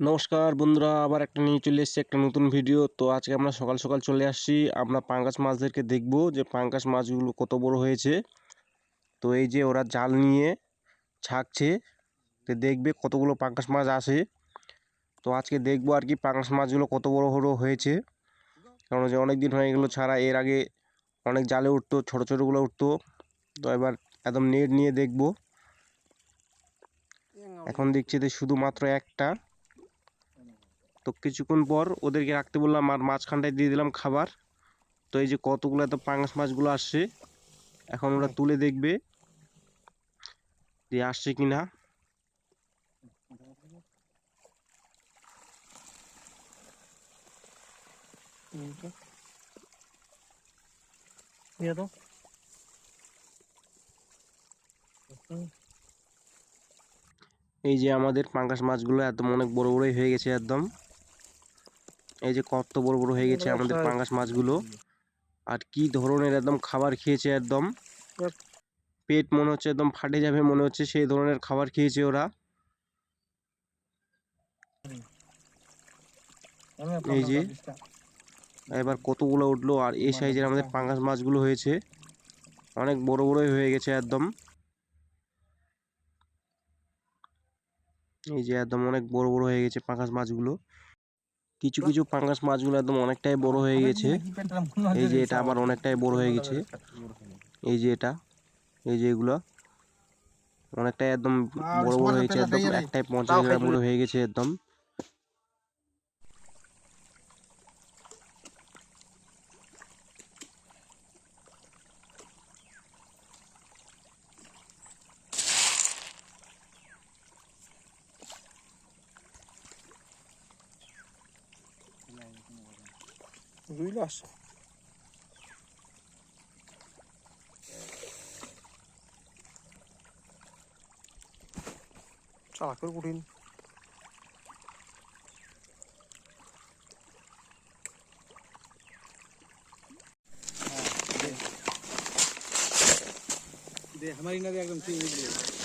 নমস্কার বন্ধুরা, আবার একটা নিয়ে চলে এসেছি একটা নতুন ভিডিও তো আজকে আমরা সকাল সকাল চলে আসছি। আমরা পাঙ্গাস মাছদেরকে দেখব যে পাঙ্গাস মাছগুলো কত বড় হয়েছে। তো এই যে ওরা জাল নিয়ে ছাকছে, তো দেখবে কতগুলো পাঙ্গাস মাছ আসে তো আজকে দেখব আর কি পাঙ্গাস মাছগুলো কত বড় বড় হয়েছে। কারণ যে অনেক দিন হয়ে গেলো ছাড়া, এর আগে অনেক জালে উঠতো, ছোটো ছোটোগুলো উঠতো। তো এবার একদম নেট নিয়ে দেখব। এখন দেখছি যে শুধুমাত্র একটা। কিছুক্ষণ পর ওদেরকে রাখতে বললাম আর মাঝখানটায় দিয়ে দিলাম খাবার। তো এই যে কতগুলো এত পাঙ্গাস মাছগুলো আসছে এখন ওরা তুলে দেখবে যে আসছে কি না এই যে আমাদের পাঙ্গাস মাছগুলো একদম অনেক বড় বড়ই হয়ে গেছে একদম। এই যে কত বড় বড় হয়ে গেছে আমাদের পাঙ্গাস মাছগুলো। আর কি ধরনের একদম খাবার খেয়েছে একদম। পেট মনে হচ্ছে একদম ফাটে যাবে মনে হচ্ছে সেই ধরনের খাবার খেয়েছে ওরা। এই যে এবার কতগুলো উঠল আর এই সাইজের আমাদের পাঙ্গাস মাছগুলো হয়েছে। অনেক বড় বড়ই হয়ে গেছে একদম। এই যে একদম অনেক বড় বড় হয়ে গেছে পাঙ্গাস মাছগুলো। কিছু কিছু পাঙ্গাস মাছগুলো একদম অনেকটাই বড় হয়ে গেছে। এই যে এটা আবার অনেকটাই বড় হয়ে গেছে। এই যে এটা, এই যে এগুলো অনেকটাই একদম বড় বড় হয়েছে, একদম একটাই পঞ্চাশ গ্রাম হয়ে গেছে একদম। দুই লাশ চালাক করে কঠিন দে আমারই না একদম ঠিক